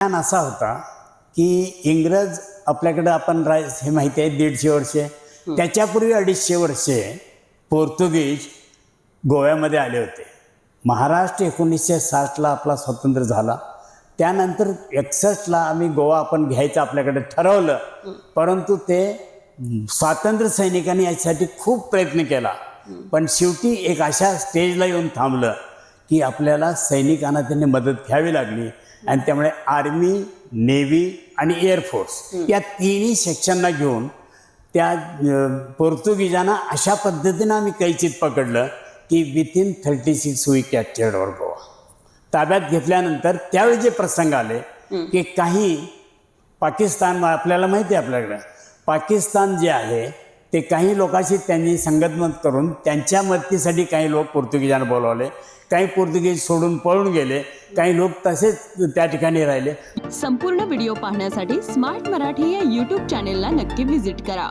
Plan असा होता की इंग्रज आपल्याकडे आपण राय हे माहिती आहे दीडशे वर्षे. त्याच्यापूर्वी अडीचशे वर्षे पोर्तुगीज गोव्यामध्ये आले होते. महाराष्ट्र एकोणीसशे साठला आपला स्वतंत्र झाला. त्यानंतर एकसष्टला आम्ही गोवा आपण घ्यायचं आपल्याकडे ठरवलं. परंतु ते स्वातंत्र्य सैनिकांनी याच्यासाठी खूप प्रयत्न केला. पण शेवटी एक अशा स्टेजला येऊन थांबलं. की आपल्याला सैनिकांना त्यांनी मदत घ्यावी लागली. आणि त्यामुळे आर्मी नेव्ही आणि एअरफोर्स या तिन्ही सेक्शनना घेऊन त्या पोर्तुगीजांना अशा पद्धतीनं आम्ही कैचित पकडलं की within thirty six we captured our Goa ताब्यात घेतल्यानंतर त्यावेळी जे प्रसंग आले की काही पाकिस्तान आपल्याला माहिती आहे आपल्याकडे. पाकिस्तान जे आहे ते काही लोकांशी त्यांनी संगतमत करून त्यांच्या मदतीसाठी काही लोक पोर्तुगीजांना बोलावले. काही पोर्तुगीज सोडून पळून गेले. काही लोक तसेच त्या ठिकाणी राहिले. संपूर्ण व्हिडिओ पाहण्यासाठी स्मार्ट मराठी या यूट्यूब चॅनेलला नक्की व्हिजिट करा.